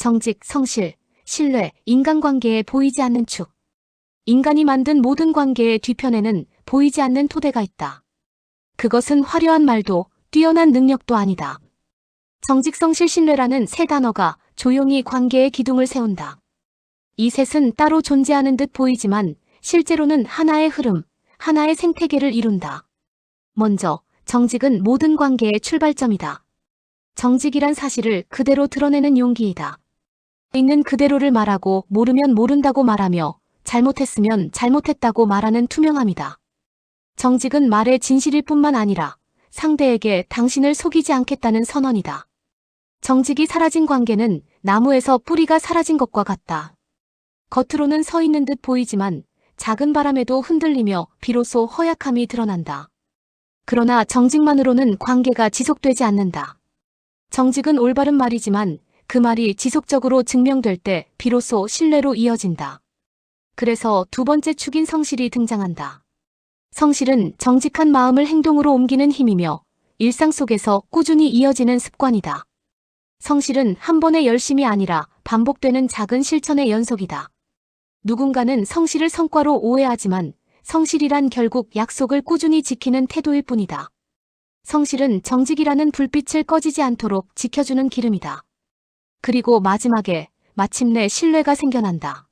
정직, 성실, 신뢰, 인간관계에 보이지 않는 축. 인간이 만든 모든 관계의 뒤편에는 보이지 않는 토대가 있다. 그것은 화려한 말도 뛰어난 능력도 아니다. 정직, 성실, 신뢰라는 세 단어가 조용히 관계의 기둥을 세운다. 이 셋은 따로 존재하는 듯 보이지만 실제로는 하나의 흐름, 하나의 생태계를 이룬다. 먼저, 정직은 모든 관계의 출발점이다. 정직이란 사실을 그대로 드러내는 용기이다. 있는 그대로를 말하고 모르면 모른다고 말하며 잘못했으면 잘못했다고 말하는 투명함이다. 정직은 말의 진실일 뿐만 아니라 상대에게 당신을 속이지 않겠다는 선언이다. 정직이 사라진 관계는 나무에서 뿌리가 사라진 것과 같다. 겉으로는 서 있는 듯 보이지만 작은 바람에도 흔들리며 비로소 허약함이 드러난다. 그러나 정직만으로는 관계가 지속되지 않는다. 정직은 올바른 말이지만 그 말이 지속적으로 증명될 때 비로소 신뢰로 이어진다. 그래서 두 번째 축인 성실이 등장한다. 성실은 정직한 마음을 행동으로 옮기는 힘이며 일상 속에서 꾸준히 이어지는 습관이다. 성실은 한 번의 열심이 아니라 반복되는 작은 실천의 연속이다. 누군가는 성실을 성과로 오해하지만 성실이란 결국 약속을 꾸준히 지키는 태도일 뿐이다. 성실은 정직이라는 불빛을 꺼지지 않도록 지켜주는 기름이다. 그리고 마지막에 마침내 신뢰가 생겨난다.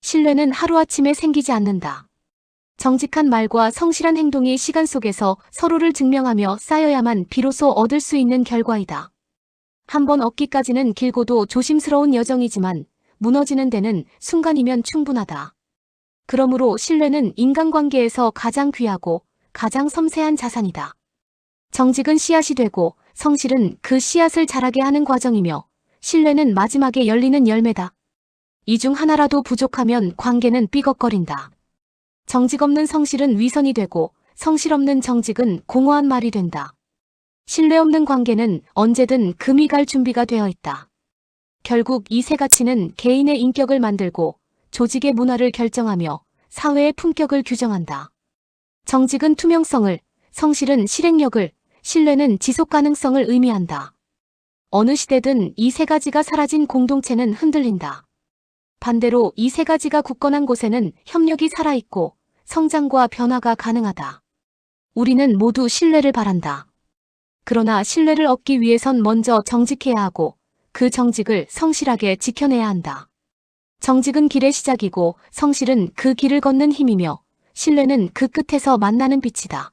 신뢰는 하루아침에 생기지 않는다. 정직한 말과 성실한 행동이 시간 속에서 서로를 증명하며 쌓여야만 비로소 얻을 수 있는 결과이다. 한번 얻기까지는 길고도 조심스러운 여정이지만 무너지는 데는 순간이면 충분하다. 그러므로 신뢰는 인간관계에서 가장 귀하고 가장 섬세한 자산이다. 정직은 씨앗이 되고 성실은 그 씨앗을 자라게 하는 과정이며 신뢰는 마지막에 열리는 열매다. 이 중 하나라도 부족하면 관계는 삐걱거린다. 정직 없는 성실은 위선이 되고 성실 없는 정직은 공허한 말이 된다. 신뢰 없는 관계는 언제든 금이 갈 준비가 되어 있다. 결국 이 세 가치는 개인의 인격을 만들고 조직의 문화를 결정하며 사회의 품격을 규정한다. 정직은 투명성을, 성실은 실행력을, 신뢰는 지속 가능성을 의미한다. 어느 시대든 이 세 가지가 사라진 공동체는 흔들린다. 반대로 이 세 가지가 굳건한 곳에는 협력이 살아있고 성장과 변화가 가능하다. 우리는 모두 신뢰를 바란다. 그러나 신뢰를 얻기 위해선 먼저 정직해야 하고 그 정직을 성실하게 지켜내야 한다. 정직은 길의 시작이고 성실은 그 길을 걷는 힘이며 신뢰는 그 끝에서 만나는 빛이다.